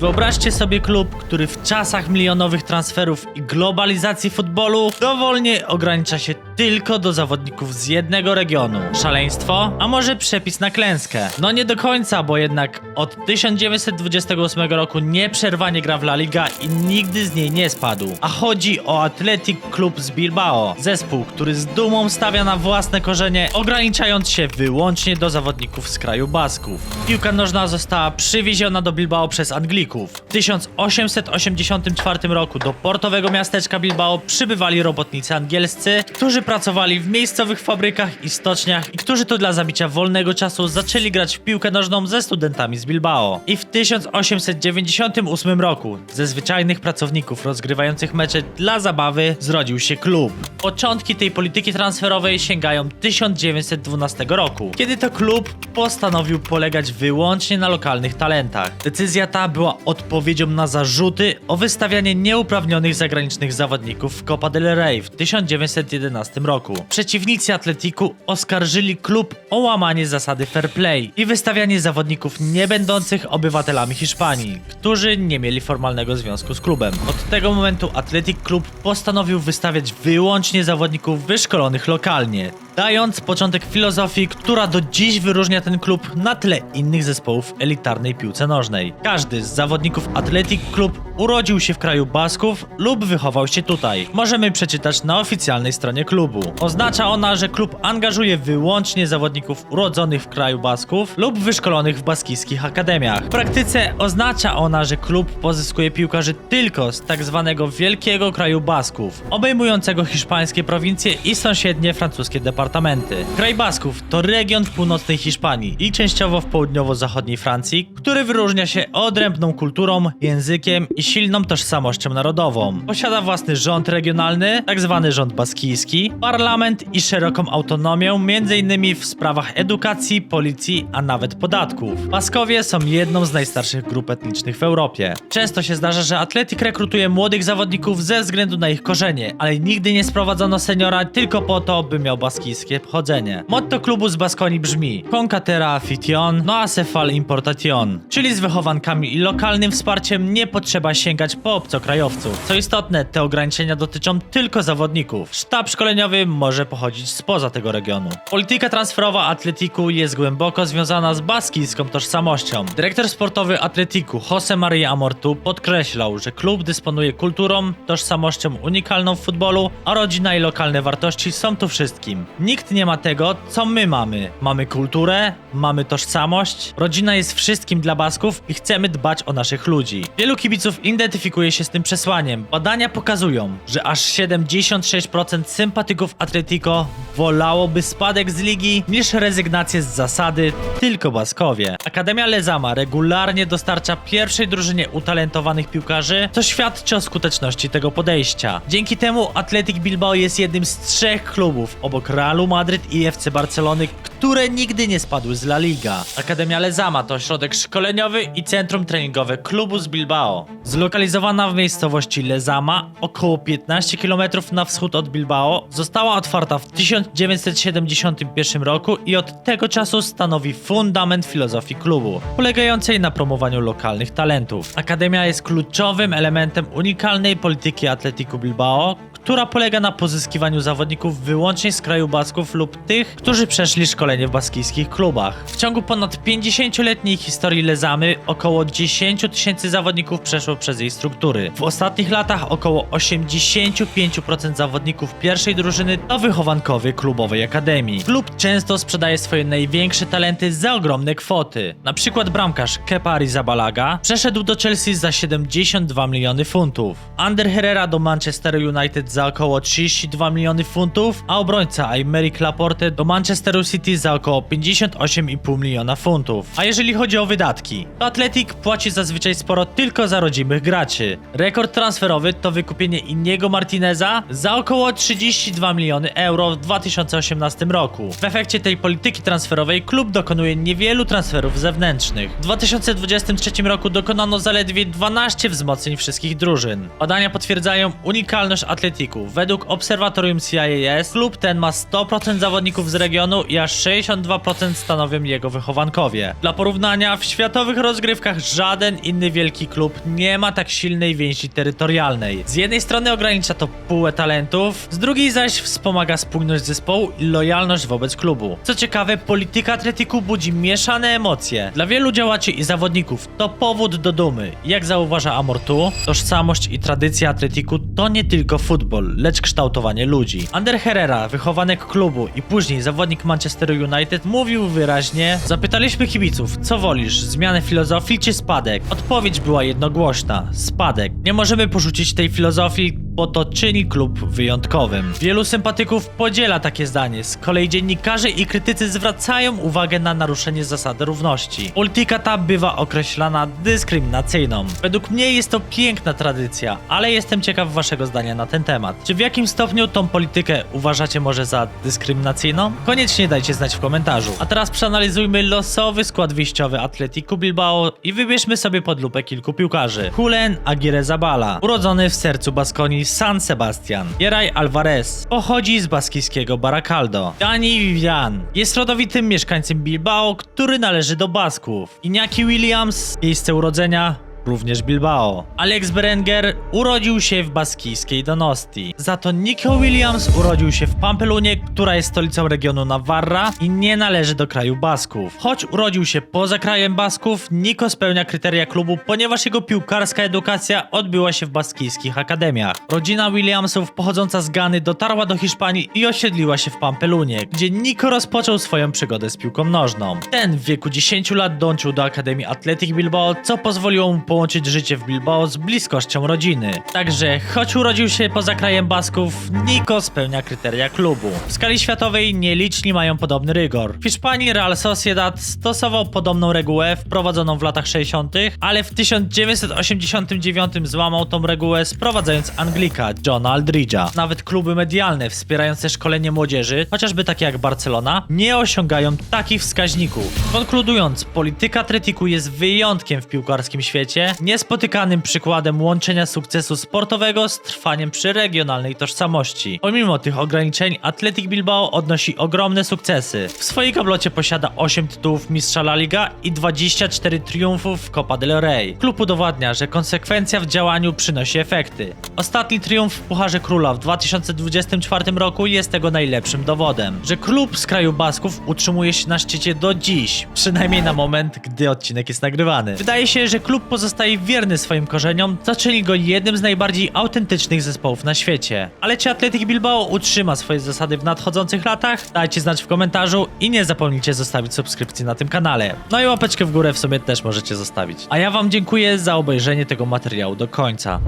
Wyobraźcie sobie klub, który w czasach milionowych transferów i globalizacji futbolu dowolnie ogranicza się tylko do zawodników z jednego regionu. Szaleństwo? A może przepis na klęskę? No nie do końca, bo jednak od 1928 roku nieprzerwanie gra w La Liga i nigdy z niej nie spadł. A chodzi o Athletic Club z Bilbao, zespół, który z dumą stawia na własne korzenie, ograniczając się wyłącznie do zawodników z kraju Basków. Piłka nożna została przywieziona do Bilbao przez Anglików. W 1884 roku do portowego miasteczka Bilbao przybywali robotnicy angielscy, którzy pracowali w miejscowych fabrykach i stoczniach i którzy to dla zabicia wolnego czasu zaczęli grać w piłkę nożną ze studentami z Bilbao. I w 1898 roku ze zwyczajnych pracowników rozgrywających mecze dla zabawy zrodził się klub. Początki tej polityki transferowej sięgają 1912 roku, kiedy to klub postanowił polegać wyłącznie na lokalnych talentach. Decyzja ta była odpowiedzią na zarzuty o wystawianie nieuprawnionych zagranicznych zawodników w Copa del Rey w 1911 roku. Przeciwnicy Atletiku oskarżyli klub o łamanie zasady fair play i wystawianie zawodników nie będących obywatelami Hiszpanii, którzy nie mieli formalnego związku z klubem. Od tego momentu Athletic Club postanowił wystawiać wyłącznie zawodników wyszkolonych lokalnie, dając początek filozofii, która do dziś wyróżnia ten klub na tle innych zespołów elitarnej piłce nożnej. Każdy z zawodników Athletic Club urodził się w kraju Basków lub wychował się tutaj. Możemy przeczytać na oficjalnej stronie klubu. Oznacza ona, że klub angażuje wyłącznie zawodników urodzonych w kraju Basków lub wyszkolonych w baskijskich akademiach. W praktyce oznacza ona, że klub pozyskuje piłkarzy tylko z tak zwanego Wielkiego Kraju Basków, obejmującego hiszpańskie prowincje i sąsiednie francuskie departamenty. Kraj Basków to region w północnej Hiszpanii i częściowo w południowo-zachodniej Francji, który wyróżnia się odrębną kulturą, językiem i silną tożsamością narodową. Posiada własny rząd regionalny, tak zwany rząd baskijski, parlament i szeroką autonomię, m.in. w sprawach edukacji, policji, a nawet podatków. Baskowie są jedną z najstarszych grup etnicznych w Europie. Często się zdarza, że Atletik rekrutuje młodych zawodników ze względu na ich korzenie, ale nigdy nie sprowadzono seniora tylko po to, by miał baskijskie pochodzenie. Motto klubu z Baskonii brzmi Concatera afición, no hace fal importación, czyli z wychowankami i lokalnym wsparciem nie potrzeba sięgać po obcokrajowców. Co istotne, te ograniczenia dotyczą tylko zawodników. Sztab szkoleniowy może pochodzić spoza tego regionu. Polityka transferowa Atletiku jest głęboko związana z baskijską tożsamością. Dyrektor sportowy Atletiku Jose Maria Amortu podkreślał, że klub dysponuje kulturą, tożsamością unikalną w futbolu, a rodzina i lokalne wartości są tu wszystkim. Nikt nie ma tego, co my mamy. Mamy kulturę, mamy tożsamość, rodzina jest wszystkim dla Basków i chcemy dbać o naszych ludzi. Wielu kibiców identyfikuje się z tym przesłaniem. Badania pokazują, że aż 76% sympatyków Atletico wolałoby spadek z ligi niż rezygnację z zasady tylko Baskowie. Akademia Lezama regularnie dostarcza pierwszej drużynie utalentowanych piłkarzy, co świadczy o skuteczności tego podejścia. Dzięki temu Athletic Bilbao jest jednym z trzech klubów obok Realu Madryt i FC Barcelony, które nigdy nie spadły z La Liga. Akademia Lezama to ośrodek szkoleniowy i centrum treningowe klubu z Bilbao. Zlokalizowana w miejscowości Lezama, około 15 km na wschód od Bilbao, została otwarta w 1971 roku i od tego czasu stanowi fundament filozofii klubu, polegającej na promowaniu lokalnych talentów. Akademia jest kluczowym elementem unikalnej polityki Atletico Bilbao, która polega na pozyskiwaniu zawodników wyłącznie z kraju Basków lub tych, którzy przeszli szkolenie w baskijskich klubach. W ciągu ponad 50-letniej historii Lezamy około 10 tysięcy zawodników przeszło przez jej struktury. W ostatnich latach około 85% zawodników pierwszej drużyny to wychowankowie klubowej akademii. Klub często sprzedaje swoje największe talenty za ogromne kwoty. Na przykład bramkarz Kepa Arrizabalaga przeszedł do Chelsea za 72 miliony funtów. Ander Herrera do Manchester United za około 32 miliony funtów, a obrońca Aymeric Laporte do Manchesteru City za około 58,5 miliona funtów. A jeżeli chodzi o wydatki, to Athletic płaci zazwyczaj sporo tylko za rodzime rodzimych graczy. Rekord transferowy to wykupienie Iniego Martineza za około 32 miliony euro w 2018 roku. W efekcie tej polityki transferowej klub dokonuje niewielu transferów zewnętrznych. W 2023 roku dokonano zaledwie 12 wzmocnień wszystkich drużyn. Badania potwierdzają unikalność Atletiku. Według obserwatorium CIAS klub ten ma 100% zawodników z regionu i aż 62% stanowią jego wychowankowie. Dla porównania, w światowych rozgrywkach żaden inny wielki klub nie ma tak silnej więzi terytorialnej. Z jednej strony ogranicza to pulę talentów, z drugiej zaś wspomaga spójność zespołu i lojalność wobec klubu. Co ciekawe, polityka Atletiku budzi mieszane emocje. Dla wielu działaczy i zawodników to powód do dumy. Jak zauważa Amortu, tożsamość i tradycja Atletiku to nie tylko futbol, lecz kształtowanie ludzi. Ander Herrera, wychowanek klubu i później zawodnik Manchesteru United, mówił wyraźnie: Zapytaliśmy kibiców, co wolisz, zmianę filozofii czy spadek? Odpowiedź była jednogłośna: spadek. Nie możemy porzucić tej filozofii, bo to czyni klub wyjątkowym. Wielu sympatyków podziela takie zdanie, z kolei dziennikarze i krytycy zwracają uwagę na naruszenie zasady równości. Polityka ta bywa określana dyskryminacyjną. Według mnie jest to piękna tradycja, ale jestem ciekaw waszego zdania na ten temat. Czy w jakim stopniu tą politykę uważacie może za dyskryminacyjną? Koniecznie dajcie znać w komentarzu. A teraz przeanalizujmy losowy skład wyjściowy Atletico Bilbao i wybierzmy sobie pod lupę kilku piłkarzy. Julen Aguirre Zabala, urodzony w sercu Baskonii San Sebastian. Jeraj Alvarez, pochodzi z baskijskiego Baracaldo. Dani Vivian, jest rodowitym mieszkańcem Bilbao, który należy do Basków. Iñaki Williams, miejsce urodzenia również Bilbao. Alex Berenger urodził się w baskijskiej Donosti. Za to Nico Williams urodził się w Pampelunie, która jest stolicą regionu Navarra i nie należy do kraju Basków. Choć urodził się poza krajem Basków, Nico spełnia kryteria klubu, ponieważ jego piłkarska edukacja odbyła się w baskijskich akademiach. Rodzina Williamsów pochodząca z Gany dotarła do Hiszpanii i osiedliła się w Pampelunie, gdzie Nico rozpoczął swoją przygodę z piłką nożną. Ten w wieku 10 lat dołączył do Akademii Athletic Bilbao, co pozwoliło mu połączyć życie w Bilbao z bliskością rodziny. Także, choć urodził się poza krajem Basków, Nico spełnia kryteria klubu. W skali światowej nieliczni mają podobny rygor. W Hiszpanii Real Sociedad stosował podobną regułę wprowadzoną w latach 60., ale w 1989 złamał tą regułę sprowadzając Anglika, Johna Aldridge'a. Nawet kluby medialne wspierające szkolenie młodzieży, chociażby takie jak Barcelona, nie osiągają takich wskaźników. Konkludując, polityka Atletiku jest wyjątkiem w piłkarskim świecie, niespotykanym przykładem łączenia sukcesu sportowego z trwaniem przy regionalnej tożsamości. Pomimo tych ograniczeń, Athletic Bilbao odnosi ogromne sukcesy. W swojej gablocie posiada 8 tytułów Mistrza La Liga i 24 triumfów w Copa del Rey. Klub udowadnia, że konsekwencja w działaniu przynosi efekty. Ostatni triumf w Pucharze Króla w 2024 roku jest tego najlepszym dowodem, że klub z kraju Basków utrzymuje się na szczycie do dziś, przynajmniej na moment, gdy odcinek jest nagrywany. Wydaje się, że klub pozostaje wierny swoim korzeniom, co czyni go jednym z najbardziej autentycznych zespołów na świecie. Ale czy Athletic Bilbao utrzyma swoje zasady w nadchodzących latach? Dajcie znać w komentarzu i nie zapomnijcie zostawić subskrypcji na tym kanale. No i łapeczkę w górę w sumie też możecie zostawić. A ja wam dziękuję za obejrzenie tego materiału do końca.